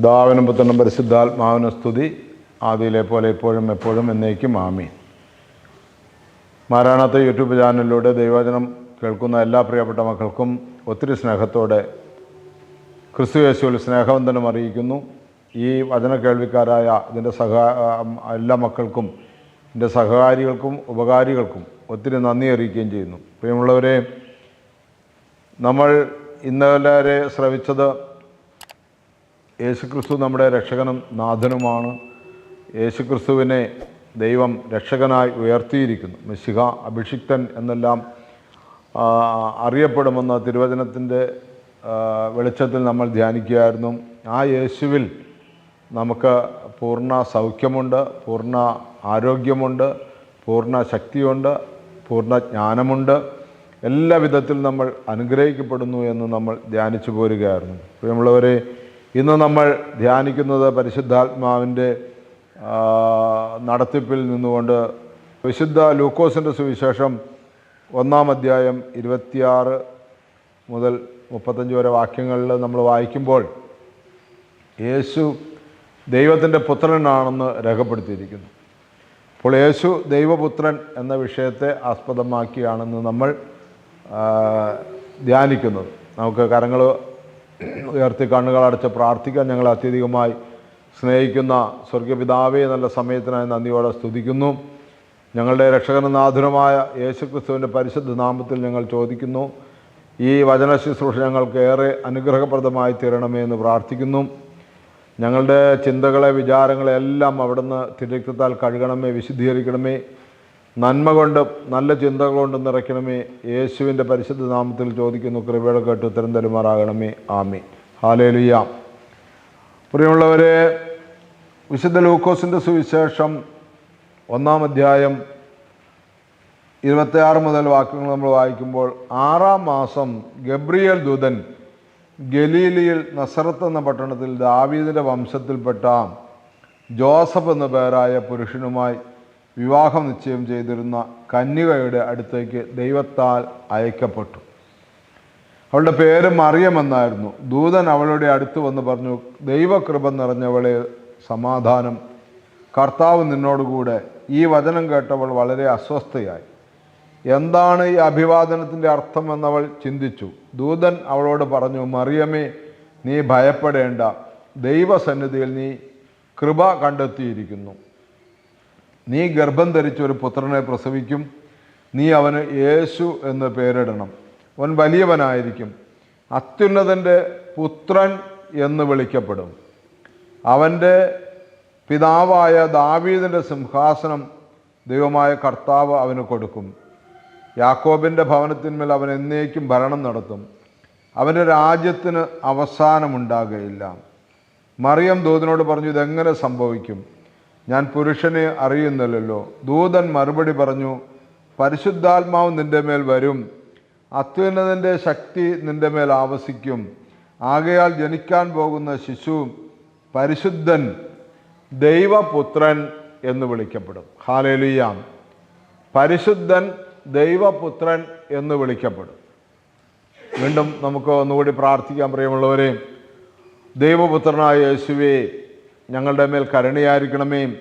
ദാവനും പുത്രനും പരിശുദ്ധാത്മാവിനും സ്തുതി. ആദിയിലെ പോലെ എപ്പോഴും എപ്പോഴും എന്നേക്കും ആമീൻ. മാരാണത്തെ യൂട്യൂബ് ചാനലിലൂടെ ദൈവവചനം കേൾക്കുന്ന എല്ലാ പ്രിയപ്പെട്ട മക്കൾക്കും ഒത്തിരി സ്നേഹത്തോടെ ക്രിസ്തു യേശുവിൽ സ്നേഹവന്ദനം അറിയിക്കുന്നു. ഈ വചന കേൾവിക്കാരായ ഇതിന്റെ സഹാ എല്ലാ മക്കൾക്കും എന്റെ സഹകാരികൾക്കും ഉപകാരികൾക്കും ഒത്തിരി നന്ദി അറിയിക്കുകയും ചെയ്യുന്നു. പ്രിയമുള്ളവരെ നമ്മൾ ഇന്നലെ ശ്രവിച്ചത് യേശുക്രിസ്തു നമ്മുടെ രക്ഷകനും നാഥനുമാണ്. യേശുക്രിസ്തുവിനെ ദൈവം രക്ഷകനായി ഉയർത്തിയിരിക്കുന്നു. മിശിഹ അഭിഷിക്തൻ എന്നെല്ലാം അറിയപ്പെടുമെന്ന തിരുവചനത്തിന്റെ വെളിച്ചത്തിൽ നമ്മൾ ധ്യാനിക്കുകയായിരുന്നു. ആ യേശുവിൽ നമുക്ക് പൂർണ സൗഖ്യമുണ്ട് പൂർണ ആരോഗ്യമുണ്ട് പൂർണ ശക്തിയുണ്ട് പൂർണ ജ്ഞാനമുണ്ട്. എല്ലാ വിധത്തിൽ നമ്മൾ അനുഗ്രഹിക്കപ്പെടുന്നു എന്ന് നമ്മൾ ധ്യാനിച്ചു പോരുകയായിരുന്നു. പ്രിയമുള്ളവരെ ഇന്ന് നമ്മൾ ധ്യാനിക്കുന്നത് പരിശുദ്ധാത്മാവിന്റെ നടത്തിപ്പിൽ നിന്നുകൊണ്ട് വിശുദ്ധ ലൂക്കോസിന്റെ സുവിശേഷം ഒന്നാം അധ്യായം ഇരുപത്തിയാറ് മുതൽ മുപ്പത്തഞ്ച് വരെ വാക്യങ്ങളിൽ നമ്മൾ വായിക്കുമ്പോൾ യേശു ദൈവത്തിന്റെ പുത്രനാണെന്ന് രേഖപ്പെടുത്തിയിരിക്കുന്നു. അപ്പോൾ യേശു ദൈവപുത്രൻ എന്ന വിഷയത്തെ ആസ്പദമാക്കിയാണെന്ന് നമ്മൾ ധ്യാനിക്കുന്നത്. നമുക്ക് കരങ്ങൾ ഉയർത്തി കണ്ണുകൾ അടച്ച് പ്രാർത്ഥിക്കാൻ ഞങ്ങൾ അത്യധികമായി സ്നേഹിക്കുന്ന സ്വർഗപിതാവെ നല്ല സമയത്തിനായി നന്ദിയോടെ സ്തുതിക്കുന്നു. ഞങ്ങളുടെ രക്ഷകനാഥുരമായ യേശുക്രിസ്തുവിന്റെ പരിശുദ്ധ നാമത്തിൽ ഞങ്ങൾ ചോദിക്കുന്നു. ഈ വചന ശുശ്രൂഷ ഞങ്ങൾക്ക് ഏറെ അനുഗ്രഹപ്രദമായി തീരണമേ എന്ന് പ്രാർത്ഥിക്കുന്നു. ഞങ്ങളുടെ ചിന്തകളെ വിചാരങ്ങളെ എല്ലാം അവിടുന്ന് തിരക്കത്താൽ കഴുകണമേ വിശുദ്ധീകരിക്കണമേ. നന്മ കൊണ്ടും നല്ല ചിന്തകൾ കൊണ്ടും നിറയ്ക്കണമേ. യേശുവിന്റെ പരിശുദ്ധ നാമത്തിൽ ചോദിക്കുന്നു കൃപയുടെ കേട്ട് ഉത്തരം തരുമാറാകണമേ. ആമി ഹാലേലുയ പ്രിയമുള്ളവരെ വിശുദ്ധ ലൂക്കോസിന്റെ സുവിശേഷം ഒന്നാം അധ്യായം ഇരുപത്തിയാറ് മുതൽ വാക്യങ്ങൾ നമ്മൾ വായിക്കുമ്പോൾ ആറാം മാസം ഗബ്രിയേൽ ദൂതൻ ഗലീലിയിൽ നസറത്ത് എന്ന പട്ടണത്തിൽ ദാവീദിന്റെ വംശത്തിൽപ്പെട്ട ജോസഫ് എന്ന പേരായ പുരുഷനുമായി വിവാഹം നിശ്ചയം ചെയ്തിരുന്ന കന്യകയുടെ അടുത്തേക്ക് ദൈവത്താൽ അയക്കപ്പെട്ടു. അവളുടെ പേര് മറിയമെന്നായിരുന്നു ദൂതൻ അവളുടെ അടുത്ത് വന്ന് പറഞ്ഞു ദൈവകൃപ നിറഞ്ഞവളെ സമാധാനം. കർത്താവ് നിന്നോടുകൂടെ. ഈ വചനം കേട്ടവൾ വളരെ അസ്വസ്ഥയായി. എന്താണ് ഈ അഭിവാദനത്തിന്റെ അർത്ഥം? എന്നവൾ ചിന്തിച്ചു. ദൂതൻ അവളോട് പറഞ്ഞു മറിയമേ നീ ഭയപ്പെടേണ്ട. ദൈവസന്നിധിയിൽ നീ കൃപ കണ്ടെത്തിയിരിക്കുന്നു. നീ ഗർഭം ധരിച്ച ഒരു പുത്രനെ പ്രസവിക്കും. നീ അവന് യേശു എന്ന് പേരിടണം. അവൻ വലിയവനായിരിക്കും. അത്യുന്നതന്റെ പുത്രൻ എന്ന് വിളിക്കപ്പെടും. അവന്റെ പിതാവായ ദാവീദിന്റെ സിംഹാസനം ദൈവമായ കർത്താവ് അവന് കൊടുക്കും. യാക്കോബിന്റെ ഭവനത്തിന്മേൽ അവൻ എന്നേക്കും ഭരണം നടത്തും. അവന്റെ രാജ്യത്തിന് അവസാനമുണ്ടാകുകയില്ല മറിയം ദൂതനോട് പറഞ്ഞു ഇതെങ്ങനെ സംഭവിക്കും? ഞാൻ പുരുഷനെ അറിയുന്നില്ലല്ലോ. ദൂതൻ മറുപടി പറഞ്ഞു പരിശുദ്ധാത്മാവ് നിന്റെ മേൽ വരും. അത്യുന്നതിന്റെ ശക്തി നിന്റെ മേൽ ആവസിക്കും. ആകയാൽ ജനിക്കാൻ പോകുന്ന ശിശു പരിശുദ്ധൻ ദൈവപുത്രൻ എന്ന് വിളിക്കപ്പെടും. ഹാലേലിയാം പരിശുദ്ധൻ ദൈവപുത്രൻ എന്ന് വിളിക്കപ്പെടും. വീണ്ടും നമുക്ക് ഒന്നുകൂടി പ്രാർത്ഥിക്കാൻ പ്രിയമുള്ളവരെ. ദൈവപുത്രനായ യേശുവേ ഞങ്ങളുടെ മേൽ കരുണയായിരിക്കണമേ.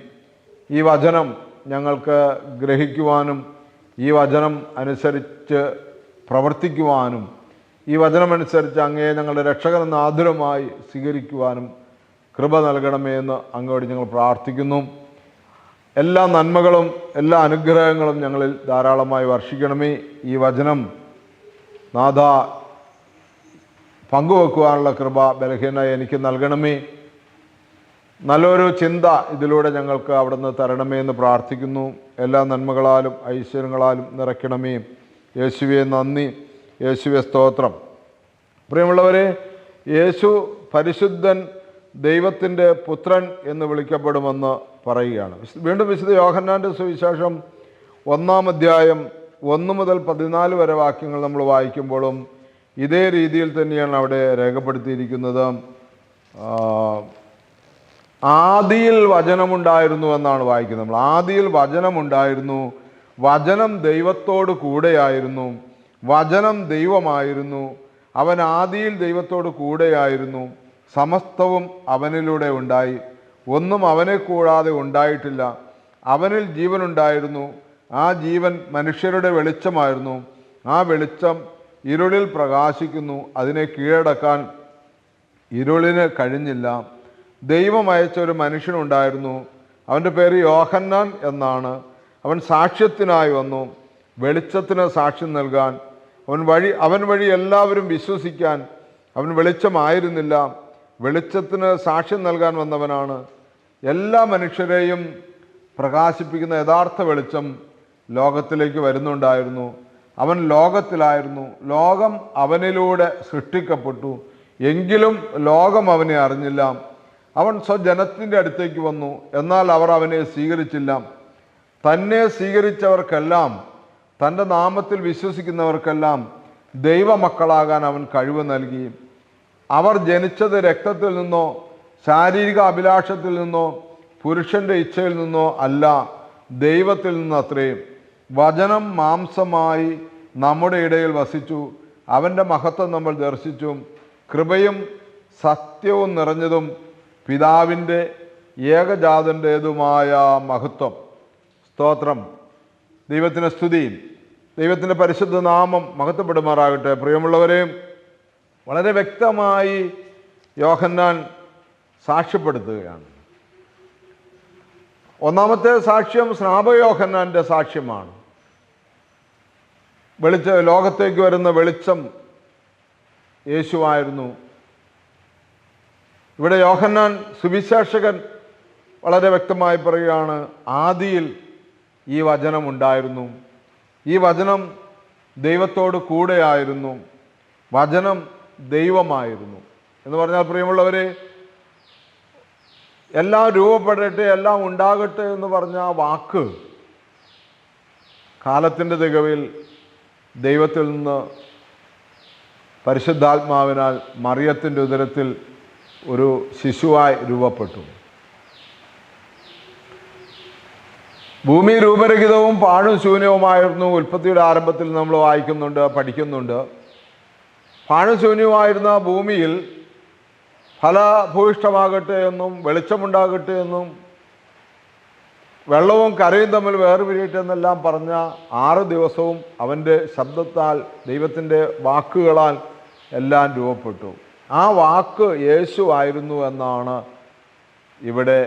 ഈ വചനം ഞങ്ങൾക്ക് ഗ്രഹിക്കുവാനും ഈ വചനം അനുസരിച്ച് പ്രവർത്തിക്കുവാനും ഈ വചനമനുസരിച്ച് അങ്ങയെ ഞങ്ങളുടെ രക്ഷകനെന്ന ആതുരമായി സ്വീകരിക്കുവാനും കൃപ നൽകണമേ എന്ന് അങ്ങോട്ട് ഞങ്ങൾ പ്രാർത്ഥിക്കുന്നു. എല്ലാ നന്മകളും എല്ലാ അനുഗ്രഹങ്ങളും ഞങ്ങളിൽ ധാരാളമായി വർഷിക്കണമേ. ഈ വചനം നാഥ പങ്കുവെക്കുവാനുള്ള കൃപ ബലഹീനായി എനിക്ക് നൽകണമേ. നല്ലൊരു ചിന്ത ഇതിലൂടെ ഞങ്ങൾക്ക് അവിടുന്ന് തരണമേ എന്ന് പ്രാർത്ഥിക്കുന്നു. എല്ലാ നന്മകളാലും ഐശ്വര്യങ്ങളാലും നിറയ്ക്കണമേ. യേശുവെ നന്ദി. യേശുവെ സ്തോത്രം. പ്രിയമുള്ളവരെ യേശു പരിശുദ്ധൻ ദൈവത്തിന്റെ പുത്രൻ എന്ന് വിളിക്കപ്പെടുമെന്ന് പറയുകയാണ്. വീണ്ടും വിശുദ്ധ യോഹന്നാന്റെ സുവിശേഷം ഒന്നാം അധ്യായം ഒന്ന് മുതൽ പതിനാല് വരെ വാക്യങ്ങൾ നമ്മൾ വായിക്കുമ്പോഴും ഇതേ രീതിയിൽ തന്നെയാണ് അവിടെ രേഖപ്പെടുത്തിയിരിക്കുന്നത്. ആദിയിൽ വചനമുണ്ടായിരുന്നു എന്നാണ് വായിക്കുന്നത് നമ്മൾ. ആദിയിൽ വചനമുണ്ടായിരുന്നു. വചനം ദൈവത്തോട് കൂടെയായിരുന്നു. വചനം ദൈവമായിരുന്നു. അവൻ ആദിയിൽ ദൈവത്തോട് കൂടെയായിരുന്നു. സമസ്തവും അവനിലൂടെ ഉണ്ടായി. ഒന്നും അവനെ കൂടാതെ ഉണ്ടായിട്ടില്ല. അവനിൽ ജീവനുണ്ടായിരുന്നു ആ ജീവൻ മനുഷ്യരുടെ വെളിച്ചമായിരുന്നു. ആ വെളിച്ചം ഇരുളിൽ പ്രകാശിക്കുന്നു. അതിനെ കീഴടക്കാൻ ഇരുളിന് കഴിഞ്ഞില്ല. ദൈവം അയച്ച ഒരു മനുഷ്യനുണ്ടായിരുന്നു. അവന്റെ പേര് യോഹന്നാൻ എന്നാണ്. അവൻ സാക്ഷ്യത്തിനായി വന്നു. വെളിച്ചത്തിന് സാക്ഷ്യം നൽകാൻ. അവൻ വഴി അവൻ വഴി എല്ലാവരും വിശ്വസിക്കാൻ. അവൻ വെളിച്ചമായിരുന്നില്ല. വെളിച്ചത്തിന് സാക്ഷ്യം നൽകാൻ വന്നവനാണ്. എല്ലാ മനുഷ്യരെയും പ്രകാശിപ്പിക്കുന്ന യഥാർത്ഥ വെളിച്ചം ലോകത്തിലേക്ക് വരുന്നുണ്ടായിരുന്നു. അവൻ ലോകത്തിലായിരുന്നു. ലോകം അവനിലൂടെ സൃഷ്ടിക്കപ്പെട്ടു. എങ്കിലും ലോകം അവനെ അറിഞ്ഞില്ല. അവൻ സ്വജനത്തിന്റെ അടുത്തേക്ക് വന്നു. എന്നാൽ അവർ അവനെ സ്വീകരിച്ചില്ല. തന്നെ സ്വീകരിച്ചവർക്കെല്ലാം തന്റെ നാമത്തിൽ വിശ്വസിക്കുന്നവർക്കെല്ലാം ദൈവമക്കളാകാൻ അവൻ കഴിവ് നൽകി. അവർ ജനിച്ചത് രക്തത്തിൽ നിന്നോ ശാരീരിക അഭിലാഷത്തിൽ നിന്നോ പുരുഷന്റെ ഇച്ഛയിൽ നിന്നോ അല്ല ദൈവത്തിൽ നിന്ന് അത്രയും വചനം മാംസമായി നമ്മുടെ ഇടയിൽ വസിച്ചു. അവന്റെ മഹത്വം നമ്മൾ ദർശിച്ചു. കൃപയും സത്യവും നിറഞ്ഞതും പിതാവിന്റെ ഏകജാതന്റേതുമായ മഹത്വം സ്തോത്രം ദൈവത്തിന്റെ സ്തുതി ദൈവത്തിന്റെ പരിശുദ്ധ നാമം മഹത്വപ്പെടുമാറാകട്ടെ. പ്രിയമുള്ളവരെ വളരെ വ്യക്തമായി യോഹന്നാൻ സാക്ഷ്യപ്പെടുത്തുകയാണ്. ഒന്നാമത്തെ സാക്ഷ്യം സ്നാപയോഹന്നാന്റെ സാക്ഷ്യമാണ്. വെളിച്ച ലോകത്തേക്ക് വരുന്ന വെളിച്ചം യേശുവായിരുന്നു. ഇവിടെ യോഹന്നാൻ സുവിശേഷകൻ വളരെ വ്യക്തമായി പറയുകയാണ് ആദിയിൽ ഈ വചനം ഉണ്ടായിരുന്നു ഈ വചനം ദൈവത്തോട് കൂടെയായിരുന്നു. വചനം ദൈവമായിരുന്നു. എന്ന് പറഞ്ഞാൽ പ്രിയമുള്ളവരെ എല്ലാം രൂപപ്പെടട്ടെ എല്ലാം ഉണ്ടാകട്ടെ എന്ന് പറഞ്ഞ ആ വാക്ക് കാലത്തിന്റെ തികവിൽ ദൈവത്തിൽ നിന്ന് പരിശുദ്ധാത്മാവിനാൽ മറിയത്തിന്റെ ഉദരത്തിൽ ഒരു ശിശുവായി രൂപപ്പെട്ടു. ഭൂമി രൂപരഹിതവും പാഴും ശൂന്യവുമായിരുന്നു. ഉൽപ്പത്തിയുടെ ആരംഭത്തിൽ നമ്മൾ വായിക്കുന്നുണ്ട് പഠിക്കുന്നുണ്ട്. പാഴും ശൂന്യവുമായിരുന്ന ഭൂമിയിൽ ഫലഭൂയിഷ്ടമാകട്ടെ എന്നും വെളിച്ചമുണ്ടാകട്ടെ എന്നും വെള്ളവും കരയും തമ്മിൽ വേർപിരിയട്ടെ എന്നെല്ലാം പറഞ്ഞ ആറ് ദിവസവും അവന്റെ ശബ്ദത്താൽ ദൈവത്തിന്റെ വാക്കുകളാൽ എല്ലാം രൂപപ്പെട്ടു. ആ വാക്ക് യേശു ആയിരുന്നു എന്നാണ് ഇവിടെ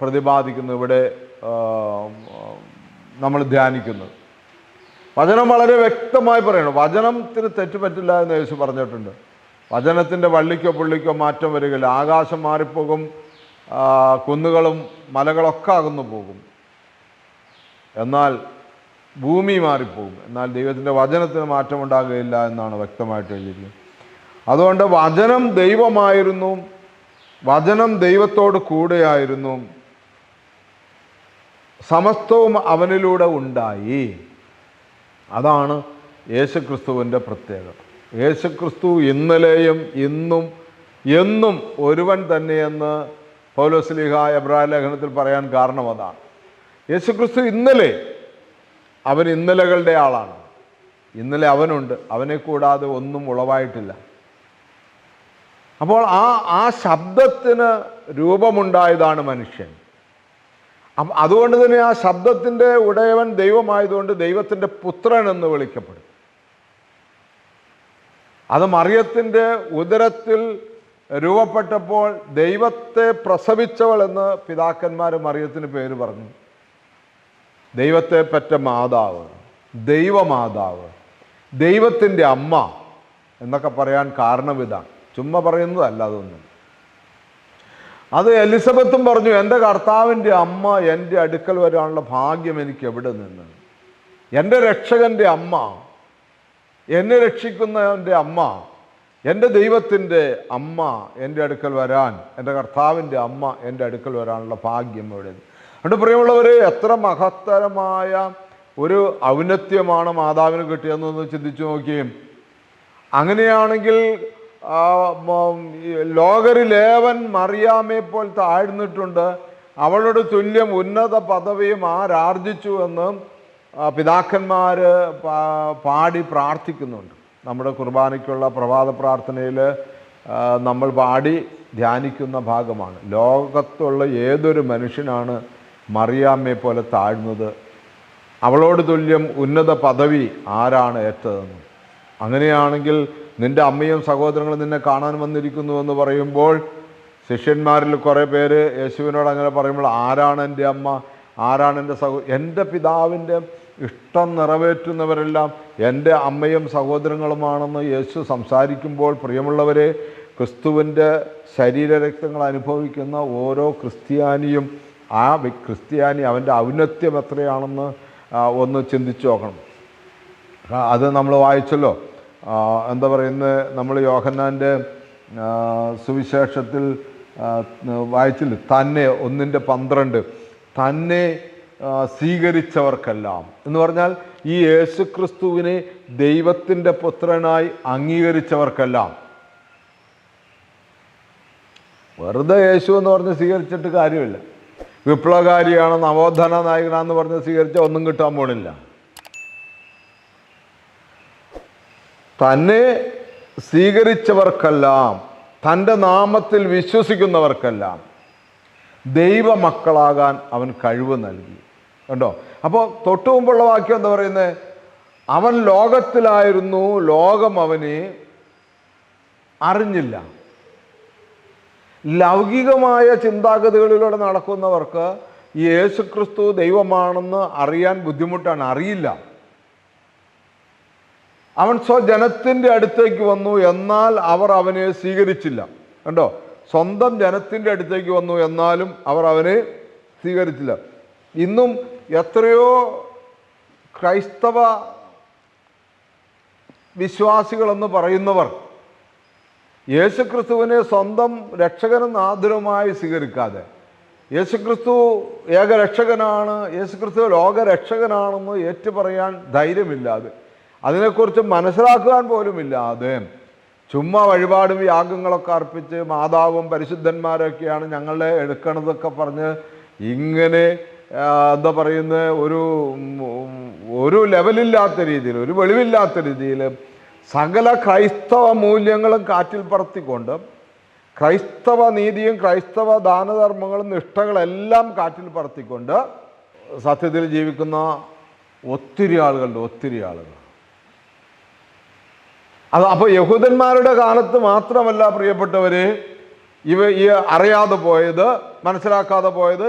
പ്രതിപാദിക്കുന്നത് ഇവിടെ നമ്മൾ ധ്യാനിക്കുന്നത്. വചനം വളരെ വ്യക്തമായി പറയണം വചനത്തിന് തെറ്റുപറ്റില്ല എന്ന് യേശു പറഞ്ഞിട്ടുണ്ട്. വചനത്തിന്റെ വള്ളിക്കോ പുള്ളിക്കോ മാറ്റം വരികയില്ല. ആകാശം മാറിപ്പോകും കുന്നുകളും മലകളൊക്കെ അകന്നു പോകും. എന്നാൽ ഭൂമി മാറിപ്പോകും. എന്നാൽ ദൈവത്തിന്റെ വചനത്തിന് മാറ്റമുണ്ടാകുകയില്ല എന്നാണ് വ്യക്തമായിട്ട് എഴുതിയിരിക്കുന്നത്. അതുകൊണ്ട് വചനം ദൈവമായിരുന്നു. വചനം ദൈവത്തോട് കൂടെയായിരുന്നു. സമസ്തവും അവനിലൂടെ ഉണ്ടായി. അതാണ് യേശുക്രിസ്തുവിന്റെ പ്രത്യേകത. യേശുക്രിസ്തു ഇന്നലെയും ഇന്നും എന്നും ഒരുവൻ തന്നെയെന്ന് പൗലോസ്ലിഹ എബ്രാഹിം ലേഖനത്തിൽ പറയാൻ കാരണം അതാണ്. യേശുക്രിസ്തു ഇന്നലെ അവൻ ഇന്നലകളുടെ ആളാണ്. ഇന്നലെ അവനുണ്ട്. അവനെ കൂടാതെ ഒന്നും ഉളവായിട്ടില്ല. അപ്പോൾ ആ ആ ശബ്ദത്തിന് രൂപമുണ്ടായതാണ് മനുഷ്യൻ. അതുകൊണ്ട് തന്നെ ആ ശബ്ദത്തിന്റെ ഉടയവൻ ദൈവമായതുകൊണ്ട് ദൈവത്തിന്റെ പുത്രൻ എന്ന് വിളിക്കപ്പെടും അത് മറിയത്തിന്റെ ഉദരത്തിൽ രൂപപ്പെട്ടപ്പോൾ ദൈവത്തെ പ്രസവിച്ചവൾ എന്ന് പിതാക്കന്മാർ മറിയത്തിന് പേര് പറഞ്ഞു. ദൈവത്തെ പറ്റ മാതാവ് ദൈവമാതാവ് ദൈവത്തിന്റെ അമ്മ എന്നൊക്കെ പറയാൻ കാരണം ഇതാണ് ചുമ്മാ പറയുന്നതല്ല അതൊന്നും. അത് എലിസബത്തും പറഞ്ഞു എന്റെ കർത്താവിന്റെ അമ്മ എന്റെ അടുക്കൽ വരാനുള്ള ഭാഗ്യം എനിക്ക് എവിടെ നിന്ന്? എന്റെ രക്ഷകന്റെ അമ്മ എന്നെ രക്ഷിക്കുന്നവന്റെ അമ്മ എന്റെ ദൈവത്തിന്റെ അമ്മ എന്റെ അടുക്കൽ വരാൻ എന്റെ കർത്താവിന്റെ അമ്മ എന്റെ അടുക്കൽ വരാനുള്ള ഭാഗ്യം എവിടെ അതുകൊണ്ട് പ്രിയമുള്ളവർ എത്ര മഹത്തരമായ ഒരു ഔന്നത്യമാണ് മാതാവിന് കിട്ടിയതെന്നൊന്ന് ചിന്തിച്ചു നോക്കിയും. അങ്ങനെയാണെങ്കിൽ ഈ ലോകരിലേവൻ മറിയാമെ പോൽ താഴ്ന്നിട്ടുണ്ട്. അവളുടെ തുല്യം ഉന്നത പദവിയും ആരാർജിച്ചു എന്ന് പിതാക്കന്മാർ പാടി പ്രാർത്ഥിക്കുന്നുണ്ട്. നമ്മുടെ കുർബാനയ്ക്കുള്ള പ്രഭാത പ്രാർത്ഥനയിൽ നമ്മൾ പാടി ധ്യാനിക്കുന്ന ഭാഗമാണ്. ലോകത്തുള്ള ഏതൊരു മനുഷ്യനാണ് മറിയാമ്മയെ പോലെ താഴ്ന്നത്? അവളോട് തുല്യം ഉന്നത പദവി ആരാണ് ഏറ്റതെന്ന്. അങ്ങനെയാണെങ്കിൽ നിന്റെ അമ്മയും സഹോദരങ്ങളും നിന്നെ കാണാൻ വന്നിരിക്കുന്നു എന്ന് പറയുമ്പോൾ ശിഷ്യന്മാരിൽ കുറേ പേര് യേശുവിനോട് അങ്ങനെ പറയുമ്പോൾ ആരാണ് എന്റെ അമ്മ? ആരാണ് എന്റെ സഹോ? എന്റെ പിതാവിന്റെ ഇഷ്ടം നിറവേറ്റുന്നവരെല്ലാം എന്റെ അമ്മയും സഹോദരങ്ങളുമാണെന്ന് യേശു സംസാരിക്കുമ്പോൾ പ്രിയമുള്ളവരെ ക്രിസ്തുവിന്റെ ശരീരരക്തങ്ങൾ അനുഭവിക്കുന്ന ഓരോ ക്രിസ്ത്യാനിയും ആ ക്രിസ്ത്യാനി അവന്റെ ഔന്നത്യം എത്രയാണെന്ന് ഒന്ന് ചിന്തിച്ചു നോക്കണം. അത് നമ്മൾ വായിച്ചല്ലോ. എന്താ പറയുന്നത് നമ്മൾ യോഹന്നാന്റെ സുവിശേഷത്തിൽ വായിച്ചില്ല? തന്നെ ഒന്നിന്റെ പന്ത്രണ്ട്. തന്നെ സ്വീകരിച്ചവർക്കെല്ലാം. എന്ന് പറഞ്ഞാൽ ഈ യേശുക്രിസ്തുവിനെ ദൈവത്തിന്റെ പുത്രനായി അംഗീകരിച്ചവർക്കെല്ലാം. വെറുതെ യേശു എന്ന് പറഞ്ഞ് സ്വീകരിച്ചിട്ട് കാര്യമില്ല. വിപ്ലവകാരിയാണ് നവോത്ഥാന നായകനാന്ന് പറഞ്ഞ് സ്വീകരിച്ച ഒന്നും കിട്ടാൻ പോണില്ല. തന്നെ സ്വീകരിച്ചവർക്കെല്ലാം തന്റെ നാമത്തിൽ വിശ്വസിക്കുന്നവർക്കെല്ലാം ദൈവമക്കളാകാൻ അവൻ കഴിവ് നൽകി. കണ്ടോ? അപ്പോൾ തൊട്ടു മുമ്പുള്ള വാക്യം എന്താ പറയുന്നത് അവൻ ലോകത്തിലായിരുന്നു ലോകം അവനെ അറിഞ്ഞില്ല. ലൗകികമായ ചിന്താഗതികളിലൂടെ നടക്കുന്നവർക്ക് യേശുക്രിസ്തു ദൈവമാണെന്ന് അറിയാൻ ബുദ്ധിമുട്ടാണ്. അറിയില്ല. അവൻ സ്വജനത്തിന്റെ അടുത്തേക്ക് വന്നു എന്നാൽ അവർ അവനെ സ്വീകരിച്ചില്ല. കണ്ടോ? സ്വന്തം ജനത്തിന്റെ അടുത്തേക്ക് വന്നു എന്നാലും അവർ അവനെ സ്വീകരിച്ചില്ല. ഇന്നും എത്രയോ ക്രൈസ്തവ വിശ്വാസികളെന്ന് പറയുന്നവർ യേശുക്രിസ്തുവിനെ സ്വന്തം രക്ഷകനും ആദരവുമായി സ്വീകരിക്കാതെ യേശുക്രിസ്തു ഏകരക്ഷകനാണ് യേശുക്രിസ്തു ലോകരക്ഷകനാണെന്ന് ഏറ്റുപറയാൻ ധൈര്യമില്ലാതെ അതിനെക്കുറിച്ച് മനസ്സിലാക്കുവാൻ പോലുമില്ലാതെ ചുമ്മാ വഴിപാടും യാഗങ്ങളൊക്കെ അർപ്പിച്ച് മാതാവും പരിശുദ്ധന്മാരൊക്കെയാണ് ഞങ്ങളെ എടുക്കണതൊക്കെ പറഞ്ഞ് ഇങ്ങനെ എന്താ പറയുന്നത് ഒരു ഒരു ലെവലില്ലാത്ത രീതിയിൽ ഒരു വെളിവില്ലാത്ത രീതിയിൽ സകല ക്രൈസ്തവ മൂല്യങ്ങളും കാറ്റിൽ പറത്തിക്കൊണ്ട് ക്രൈസ്തവ നീതിയും ക്രൈസ്തവ ദാനധർമ്മങ്ങളും നിഷ്ഠകളെല്ലാം കാറ്റിൽ പറത്തിക്കൊണ്ട് സത്യത്തിൽ ജീവിക്കുന്ന ഒത്തിരി ആളുകളുണ്ട് ഒത്തിരി ആളുകൾ. അത് അപ്പോൾ യഹൂദന്മാരുടെ കാലത്ത് മാത്രമല്ല പ്രിയപ്പെട്ടവര് ഇവ ഈ അറിയാതെ പോയത് മനസ്സിലാക്കാതെ പോയത്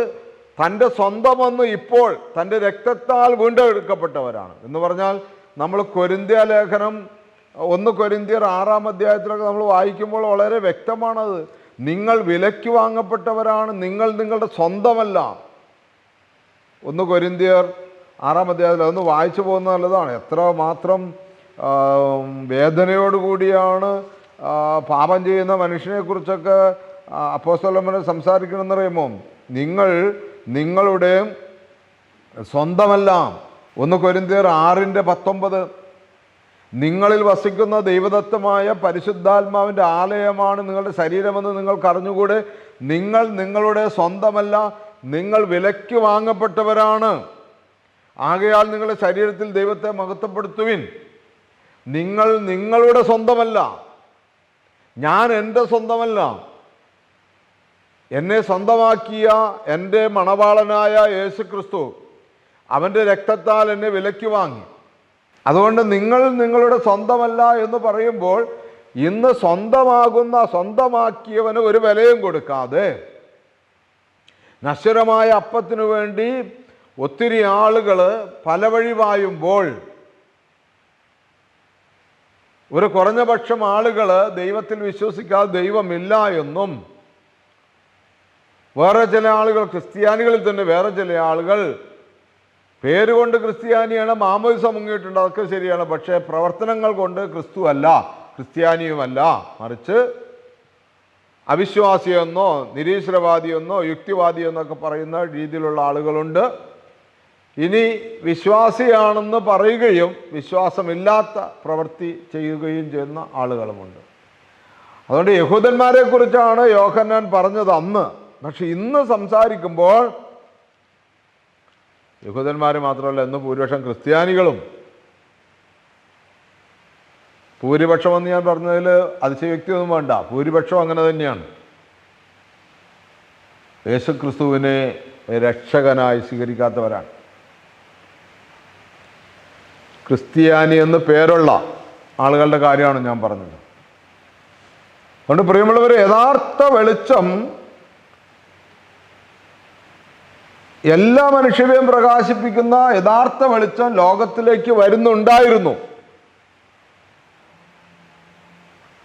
തന്റെ സ്വന്തമെന്ന് ഇപ്പോൾ തന്റെ രക്തത്താൽ വീണ്ടെടുക്കപ്പെട്ടവരാണ്. എന്ന് പറഞ്ഞാൽ നമ്മൾ കൊരിന്ത്യ ലേഖനം ഒന്ന് കൊരിന്ത്യർ ആറാം അധ്യായത്തിലൊക്കെ നമ്മൾ വായിക്കുമ്പോൾ വളരെ വ്യക്തമാണത്. നിങ്ങൾ വിലയ്ക്ക് വാങ്ങപ്പെട്ടവരാണ് നിങ്ങൾ നിങ്ങളുടെ സ്വന്തമല്ല. ഒന്ന് കൊരിന്ത്യർ ആറാം അധ്യായത്തിൽ അതൊന്ന് വായിച്ചു പോകുന്നത് നല്ലതാണ്. എത്ര മാത്രം വേദനയോടുകൂടിയാണ് കൂടിയാണ് പാപം ചെയ്യുന്ന മനുഷ്യനെക്കുറിച്ചൊക്കെ അപ്പോസ്തലമ്മനെ സംസാരിക്കണമെന്ന് പറയുമ്പോൾ നിങ്ങൾ നിങ്ങളുടെ സ്വന്തമല്ല ഒന്ന് കൊരിന്ത്യർ ആറിന്റെ പത്തൊമ്പത് നിങ്ങളിൽ വസിക്കുന്ന ദൈവദത്തമായ പരിശുദ്ധാത്മാവിന്റെ ആലയമാണ് നിങ്ങളുടെ ശരീരമെന്ന് നിങ്ങൾക്ക് അറിഞ്ഞുകൂടെ നിങ്ങൾ നിങ്ങളുടെ സ്വന്തമല്ല നിങ്ങൾ വിലയ്ക്ക് വാങ്ങപ്പെട്ടവരാണ്. ആകയാൽ നിങ്ങളുടെ ശരീരത്തിൽ ദൈവത്തെ മഹത്വപ്പെടുത്തുവിൻ. നിങ്ങൾ നിങ്ങളുടെ സ്വന്തമല്ല. ഞാൻ എന്റെ സ്വന്തമല്ല. എന്നെ സ്വന്തമാക്കിയ എന്റെ മണവാളനായ യേശു ക്രിസ്തു അവന്റെ രക്തത്താൽ എന്നെ വിലയ്ക്ക് വാങ്ങി. അതുകൊണ്ട് നിങ്ങൾ നിങ്ങളുടെ സ്വന്തമല്ല എന്ന് പറയുമ്പോൾ ഇന്ന് സ്വന്തമാകുന്ന സ്വന്തമാക്കിയവന് ഒരു വിലയും കൊടുക്കാതെ നശ്വരമായ അപ്പത്തിനു വേണ്ടി ഒത്തിരി ആളുകൾ പല വഴി ഒരു കുറഞ്ഞപക്ഷം ആളുകൾ ദൈവത്തിൽ വിശ്വസിക്കാതെ ദൈവമില്ല എന്നും വേറെ ചില ആളുകൾ ക്രിസ്ത്യാനികളിൽ തന്നെ വേറെ ചില ആളുകൾ പേരുകൊണ്ട് ക്രിസ്ത്യാനിയാണ് മാമോദിസ മുങ്ങിയിട്ടുണ്ട് അതൊക്കെ ശരിയാണ് പക്ഷേ പ്രവർത്തനങ്ങൾ കൊണ്ട് ക്രിസ്തു അല്ല ക്രിസ്ത്യാനിയുമല്ല. മറിച്ച് അവിശ്വാസിയെന്നോ നിരീശ്വരവാദിയെന്നോ യുക്തിവാദിയെന്നൊക്കെ പറയുന്ന രീതിയിലുള്ള ആളുകളുണ്ട്. ഇനി വിശ്വാസിയാണെന്ന് പറയുകയും വിശ്വാസമില്ലാത്ത പ്രവൃത്തി ചെയ്യുകയും ചെയ്യുന്ന ആളുകളുമുണ്ട്. അതുകൊണ്ട് യഹൂദന്മാരെ കുറിച്ചാണ് യോഹന്നാൻ പറഞ്ഞത് അന്ന്. പക്ഷെ ഇന്ന് സംസാരിക്കുമ്പോൾ യഹൂദന്മാർ മാത്രമല്ല ഇന്ന് ഭൂരിപക്ഷം ക്രിസ്ത്യാനികളും. ഭൂരിപക്ഷമെന്ന് ഞാൻ പറഞ്ഞതിൽ അതിശയവ്യക്തിയൊന്നും വേണ്ട. ഭൂരിപക്ഷം അങ്ങനെ തന്നെയാണ്. യേശുക്രിസ്തുവിനെ രക്ഷകനായി സ്വീകരിക്കാത്തവരാണ്. ക്രിസ്ത്യാനി എന്ന് പേരുള്ള ആളുകളുടെ കാര്യമാണ് ഞാൻ പറഞ്ഞത്. അതുകൊണ്ട് പ്രിയമുള്ളവർ യഥാർത്ഥ വെളിച്ചം എല്ലാ മനുഷ്യരെയും പ്രകാശിപ്പിക്കുന്ന യഥാർത്ഥ വെളിച്ചം ലോകത്തിലേക്ക് വരുന്നുണ്ടായിരുന്നു.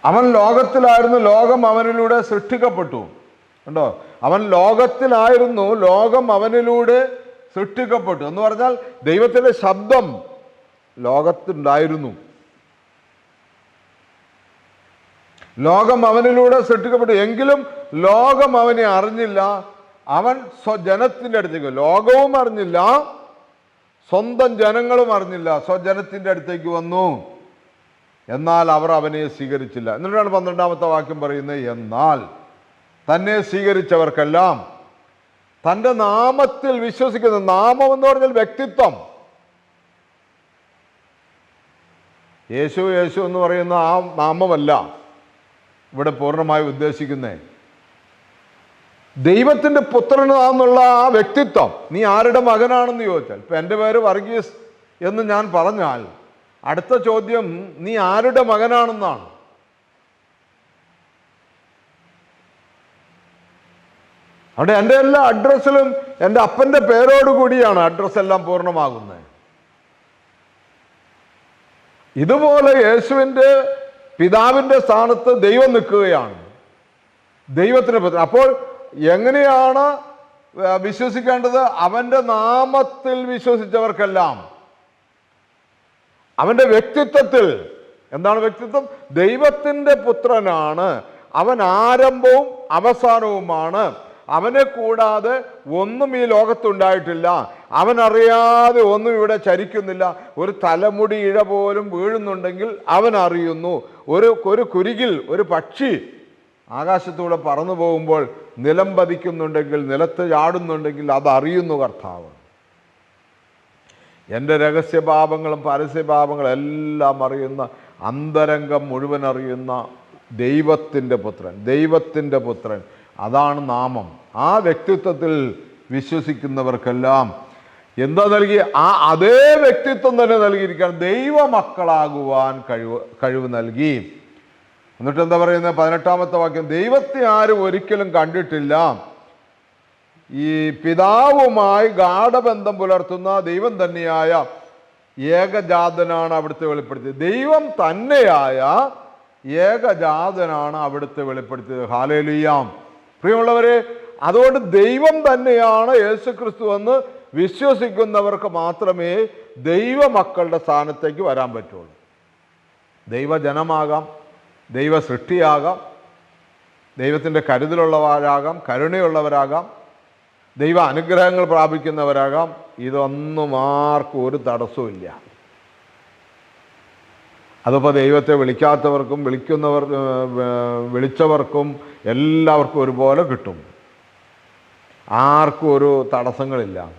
അവൻ ലോകത്തിലായിരുന്നു ലോകം അവനിലൂടെ സൃഷ്ടിക്കപ്പെട്ടു. കണ്ടോ? അവൻ ലോകത്തിലായിരുന്നു ലോകം അവനിലൂടെ സൃഷ്ടിക്കപ്പെട്ടു. എന്ന് പറഞ്ഞാൽ ദൈവത്തിന്റെ ശബ്ദം ലോകത്തുണ്ടായിരുന്നു. ലോകം അവനിലൂടെ സൃഷ്ടിക്കപ്പെട്ടു. എങ്കിലും ലോകം അവനെ അറിഞ്ഞില്ല. അവൻ സ്വജനത്തിന്റെ അടുത്തേക്ക് ലോകവും അറിഞ്ഞില്ല. സ്വന്തം ജനങ്ങളും അറിഞ്ഞില്ല. സ്വജനത്തിന്റെ അടുത്തേക്ക് വന്നു. എന്നാൽ അവർ അവനെ സ്വീകരിച്ചില്ല. എന്നിട്ടാണ് പന്ത്രണ്ടാമത്തെ വാക്യം പറയുന്നത് എന്നാൽ തന്നെ സ്വീകരിച്ചവർക്കെല്ലാം തന്റെ നാമത്തിൽ വിശ്വസിക്കുന്ന നാമം എന്ന് പറഞ്ഞാൽ വ്യക്തിത്വം. യേശു യേശു എന്ന് പറയുന്ന ആ നാമമല്ല ഇവിടെ പൂർണമായി ഉദ്ദേശിക്കുന്നത് ദൈവത്തിന്റെ പുത്രനാന്നുള്ള ആ വ്യക്തിത്വം നീ ആരുടെ മകനാണെന്ന് ചോദിച്ചാൽ ഇപ്പം എന്റെ പേര് വർഗീസ് എന്ന് ഞാൻ പറഞ്ഞാൽ അടുത്ത ചോദ്യം നീ ആരുടെ മകനാണെന്നാണ്. അവിടെ എന്റെ എല്ലാ അഡ്രസ്സിലും എന്റെ അപ്പന്റെ പേരോടുകൂടിയാണ് അഡ്രസ്സെല്ലാം പൂർണമാകുന്നത്. ഇതുപോലെ യേശുവിന്റെ പിതാവിന്റെ സ്ഥാനത്ത് ദൈവം നിൽക്കുകയാണ്. ദൈവത്തിന്റെ പുത്രൻ അപ്പോൾ എങ്ങനെയാണ് വിശ്വസിക്കേണ്ടത്? അവന്റെ നാമത്തിൽ വിശ്വസിച്ചവർക്കെല്ലാം. അവന്റെ വ്യക്തിത്വത്തിൽ. എന്താണ് വ്യക്തിത്വം? ദൈവത്തിന്റെ പുത്രനാണ്. അവൻ ആരംഭവും അവസാനവുമാണ്. അവനെ കൂടാതെ ഒന്നും ഈ ലോകത്തുണ്ടായിട്ടില്ല. അവനറിയാതെ ഒന്നും ഇവിടെ ചരിക്കുന്നില്ല. ഒരു തലമുടി ഇഴ പോലും വീഴുന്നുണ്ടെങ്കിൽ അവൻ അറിയുന്നു ഒരു ഒരു കുരുകിൽ ഒരു പക്ഷി ആകാശത്തൂടെ പറന്നു പോകുമ്പോൾ നിലം പതിക്കുന്നുണ്ടെങ്കിൽ നിലത്ത് ചാടുന്നുണ്ടെങ്കിൽ അതറിയുന്നു കർത്താവ്. എന്റെ രഹസ്യഭാവങ്ങളും പരസ്യഭാവങ്ങളും എല്ലാം അറിയുന്ന അന്തരംഗം മുഴുവൻ അറിയുന്ന ദൈവത്തിന്റെ പുത്രൻ ദൈവത്തിന്റെ പുത്രൻ അതാണ് നാമം. ആ വ്യക്തിത്വത്തിൽ വിശ്വസിക്കുന്നവർക്കെല്ലാം എന്താ നൽകി? ആ അതേ വ്യക്തിത്വം തന്നെ നൽകിയിരിക്കുകയാണ്. ദൈവമക്കളാകുവാൻ കഴിവ് കഴിവ് നൽകി. എന്നിട്ട് എന്താ പറയുന്നത്? പതിനെട്ടാമത്തെ വാക്യം. ദൈവത്തെ ആരും ഒരിക്കലും കണ്ടിട്ടില്ല. ഈ പിതാവുമായി ഗാഠബന്ധം പുലർത്തുന്ന ദൈവം തന്നെയായ ഏകജാതനാണ് അവിടുത്തെ വെളിപ്പെടുത്തിയത്. ദൈവം തന്നെയായ ഏകജാതനാണ് അവിടുത്തെ വെളിപ്പെടുത്തിയത്. ഹാലേലുയാം. പ്രിയമുള്ളവരെ അതുകൊണ്ട് ദൈവം തന്നെയാണ് യേശു ക്രിസ്തു എന്ന് വിശ്വസിക്കുന്നവർക്ക് മാത്രമേ ദൈവമക്കളുടെ സ്ഥാനത്തേക്ക് വരാൻ പറ്റുള്ളൂ. ദൈവജനമാകാം ദൈവ സൃഷ്ടിയാകാം ദൈവത്തിന്റെ കരുതലുള്ളവരാകാം കരുണയുള്ളവരാകാം ദൈവ അനുഗ്രഹങ്ങൾ പ്രാപിക്കുന്നവരാകാം. ഇതൊന്നും ആർക്കും ഒരു തടസ്സമില്ല അതിപ്പോൾ ദൈവത്തെ വിളിക്കാത്തവർക്കും വിളിക്കുന്നവർ വിളിച്ചവർക്കും എല്ലാവർക്കും ഒരുപോലെ കിട്ടും. ആർക്കും ഒരു തടസ്സങ്ങളില്ല.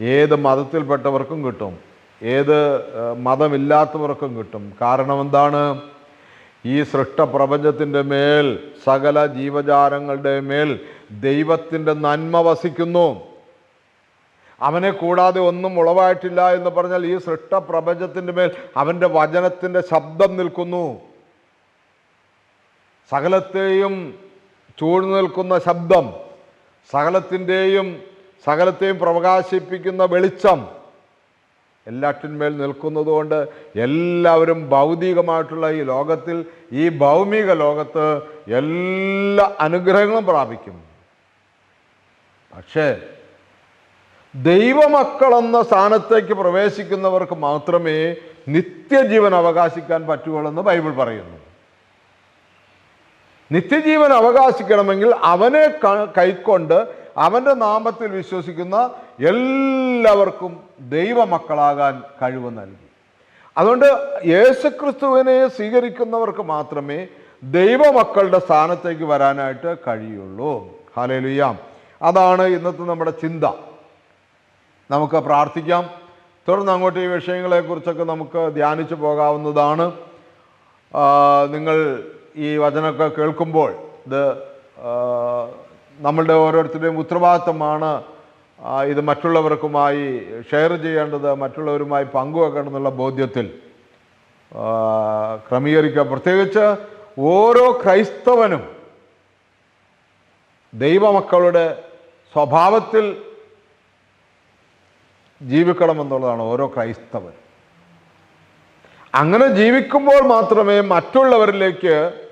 ഏത് മതത്തിൽപ്പെട്ടവർക്കും കിട്ടും. ഏത് മതമില്ലാത്തവർക്കും കിട്ടും. കാരണം എന്താണ്? ഈ സൃഷ്ടപ്രപഞ്ചത്തിന്റെ മേൽ സകല ജീവജാലങ്ങളുടെ മേൽ ദൈവത്തിന്റെ നന്മ വസിക്കുന്നു. അവനെ കൂടാതെ ഒന്നും ഉളവായിട്ടില്ല എന്ന് പറഞ്ഞാൽ ഈ സൃഷ്ട പ്രപഞ്ചത്തിന്റെ മേൽ അവന്റെ വചനത്തിന്റെ ശബ്ദം നിൽക്കുന്നു. സകലത്തെയും ചൂഴ്ന്നു നിൽക്കുന്ന ശബ്ദം സകലത്തിന്റെയും സകലത്തെയും പ്രകാശിപ്പിക്കുന്ന വെളിച്ചം എല്ലാറ്റിന്മേൽ നിൽക്കുന്നതുകൊണ്ട് എല്ലാവരും ഭൗതികമായിട്ടുള്ള ഈ ലോകത്തിൽ ഈ ഭൗമിക ലോകത്ത് എല്ലാ അനുഗ്രഹങ്ങളും പ്രാപിക്കും. പക്ഷേ ദൈവമക്കളെന്ന സ്ഥാനത്തേക്ക് പ്രവേശിക്കുന്നവർക്ക് മാത്രമേ നിത്യജീവൻ അവകാശിക്കാൻ പറ്റുകയുള്ളെന്ന് ബൈബിൾ പറയുന്നു. നിത്യജീവൻ അവകാശിക്കണമെങ്കിൽ അവനെ കൈക്കൊണ്ട് അവന്റെ നാമത്തിൽ വിശ്വസിക്കുന്ന എല്ലാവർക്കും ദൈവമക്കളാകാൻ കഴിവ് നൽകി. അതുകൊണ്ട് യേശുക്രിസ്തുവിനെ സ്വീകരിക്കുന്നവർക്ക് മാത്രമേ ദൈവമക്കളുടെ സ്ഥാനത്തേക്ക് വരാനായിട്ട് കഴിയുള്ളൂ. ഹാലേലുയാം അതാണ് ഇന്നത്തെ നമ്മുടെ ചിന്ത. നമുക്ക് പ്രാർത്ഥിക്കാം. തുടർന്ന് അങ്ങോട്ട് ഈ വിഷയങ്ങളെക്കുറിച്ചൊക്കെ നമുക്ക് ധ്യാനിച്ചു പോകാവുന്നതാണ്. നിങ്ങൾ ഈ വചനമൊക്കെ കേൾക്കുമ്പോൾ ഇത് നമ്മളുടെ ഓരോരുത്തരുടെയും ഉത്തരവാദിത്തമാണ് ഇത് മറ്റുള്ളവർക്കുമായി ഷെയർ ചെയ്യേണ്ടത് മറ്റുള്ളവരുമായി പങ്കുവെക്കണം ബോധ്യത്തിൽ. ആ, ക്രമീകരിക്കുക. പ്രത്യേകിച്ച് ഓരോ ക്രൈസ്തവനും ദൈവമക്കളുടെ സ്വഭാവത്തിൽ ജീവിക്കണമെന്നുള്ളതാണ് ഓരോ ക്രൈസ്തവൻ. അങ്ങനെ ജീവിക്കുമ്പോൾ മാത്രമേ മറ്റുള്ളവരിലേക്ക്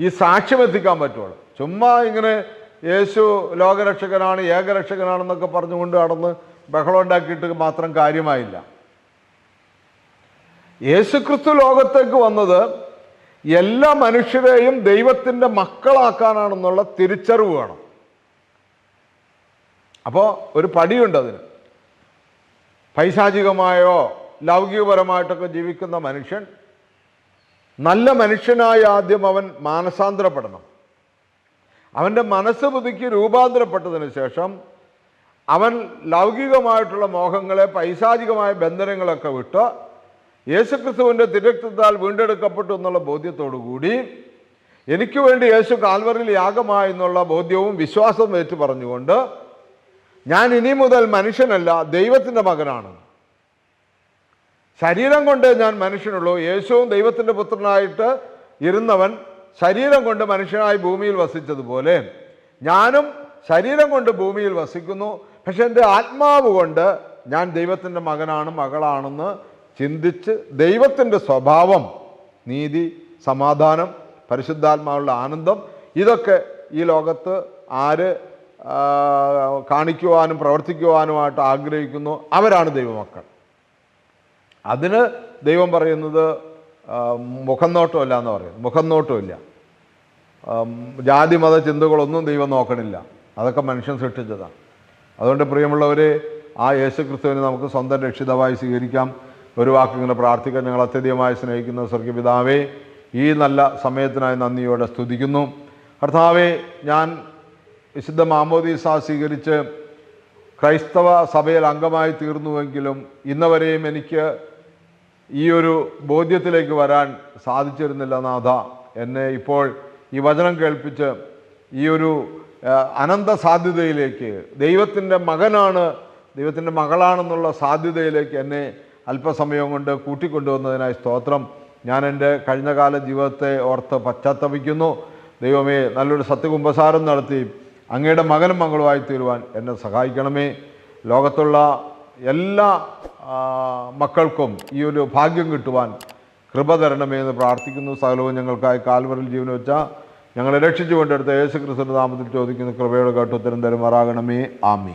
ഈ സാക്ഷ്യം എത്തിക്കാൻ പറ്റുള്ളൂ. ചുമ്മാ ഇങ്ങനെ യേശു ലോകരക്ഷകനാണ് ഏകരക്ഷകനാണെന്നൊക്കെ പറഞ്ഞുകൊണ്ട് നടന്ന് ബഹളം ഉണ്ടാക്കിയിട്ട് മാത്രം കാര്യമായില്ല. യേശുക്രിസ്തു ലോകത്തേക്ക് വന്നത് എല്ലാ മനുഷ്യരെയും ദൈവത്തിന്റെ മക്കളാക്കാനാണെന്നുള്ള തിരിച്ചറിവ് വേണം. അപ്പോൾ ഒരു പടിയുണ്ട് അതിന്. പൈശാചികമായോ ലൗകികപരമായിട്ടൊക്കെ ജീവിക്കുന്ന മനുഷ്യൻ നല്ല മനുഷ്യനായി ആദ്യം അവൻ മാനസാന്തരപ്പെടണം. അവന്റെ മനസ്സ് പുതുക്കി രൂപാന്തരപ്പെട്ടതിന് ശേഷം അവൻ ലൗകികമായിട്ടുള്ള മോഹങ്ങളെ പൈശാചികമായ ബന്ധനങ്ങളൊക്കെ വിട്ട് യേശുക്രിസ്തുവിന്റെ തിരക്തത്താൽ വീണ്ടെടുക്കപ്പെട്ടു എന്നുള്ള ബോധ്യത്തോടു കൂടി എനിക്ക് വേണ്ടി യേശു കാൽവറിൽ യാഗമായെന്നുള്ള ബോധ്യവും വിശ്വാസവും ഏറ്റു പറഞ്ഞുകൊണ്ട് ഞാൻ ഇനി മുതൽ മനുഷ്യനല്ല ദൈവത്തിന്റെ മകനാണ്. ശരീരം കൊണ്ട് ഞാൻ മനുഷ്യനുള്ളൂ. യേശുവും ദൈവത്തിന്റെ പുത്രനായിട്ട് ഇരുന്നവൻ ശരീരം കൊണ്ട് മനുഷ്യനായി ഭൂമിയിൽ വസിച്ചതുപോലെ ഞാനും ശരീരം കൊണ്ട് ഭൂമിയിൽ വസിക്കുന്നു. പക്ഷെ എന്റെ ആത്മാവ് കൊണ്ട് ഞാൻ ദൈവത്തിന്റെ മകനാണ് മകളാണെന്ന് ചിന്തിച്ച് ദൈവത്തിന്റെ സ്വഭാവം നീതി സമാധാനം പരിശുദ്ധാത്മാവുള്ള ആനന്ദം ഇതൊക്കെ ഈ ലോകത്ത് ആര് കാണിക്കുവാനും പ്രവർത്തിക്കുവാനുമായിട്ട് ആഗ്രഹിക്കുന്നു. അവരാണ് ദൈവമക്കൾ. അതിന് ദൈവം പറയുന്നത് മുഖം നോട്ടമല്ല എന്ന് പറയും മുഖം നോട്ടമില്ല ജാതി മത ചിന്തകളൊന്നും ദൈവം നോക്കണില്ല. അതൊക്കെ മനുഷ്യൻ സൃഷ്ടിച്ചതാണ്. അതുകൊണ്ട് പ്രിയമുള്ളവരെ ആ യേശുക്രിസ്തുവിനെ നമുക്ക് സ്വന്തം രക്ഷിതമായി സ്വീകരിക്കാം. ഒരു വാക്ക് വാക്കിങ്ങനെ പ്രാർത്ഥിക്കാൻ ഞങ്ങൾ അത്യധികമായി സ്നേഹിക്കുന്ന. സ്വർഗപിതാവേ ഈ നല്ല സമയത്തിനായി നന്ദിയോടെ സ്തുതിക്കുന്നു. കർത്താവെ ഞാൻ വിശുദ്ധ മാമോദീസ സ്വീകരിച്ച് ക്രൈസ്തവ സഭയിൽ അംഗമായി തീർന്നുവെങ്കിലും ഇന്നവരെയും എനിക്ക് ഈ ഒരു ബോധ്യത്തിലേക്ക് വരാൻ സാധിച്ചിരുന്നില്ല നാഥ. എന്നെ ഇപ്പോൾ ഈ വചനം കേൾപ്പിച്ച് ഈ ഒരു അനന്ത സാധ്യതയിലേക്ക് ദൈവത്തിന്റെ മകനാണ് ദൈവത്തിന്റെ മകളാണെന്നുള്ള സാധ്യതയിലേക്ക് എന്നെ അല്പസമയം കൊണ്ട് കൂട്ടിക്കൊണ്ടുവന്നതിനായി സ്തോത്രം. ഞാൻ എന്റെ കഴിഞ്ഞകാല ജീവിതത്തെ ഓർത്ത് പശ്ചാത്തപിക്കുന്നു. ദൈവമേ നല്ലൊരു സത്യകുംഭസാരം നടത്തി. അങ്ങയുടെ മകനും മകളുമായി തീരുവാൻ എന്നെ സഹായിക്കണമേ. ലോകത്തുള്ള എല്ലാ മക്കൾക്കും ഈ ഒരു ഭാഗ്യം കിട്ടുവാൻ കൃപ തരണമേ എന്ന് പ്രാർത്ഥിക്കുന്നു. സകലവും ഞങ്ങൾക്കായി കാൽവറിൽ ജീവൻ വെച്ച ഞങ്ങളെ രക്ഷിച്ചു കൊണ്ടെടുത്ത നാമത്തിൽ ചോദിക്കുന്ന കൃപയുടെ കേട്ടുത്തരം തരുമാറാകണമേ. ആമേ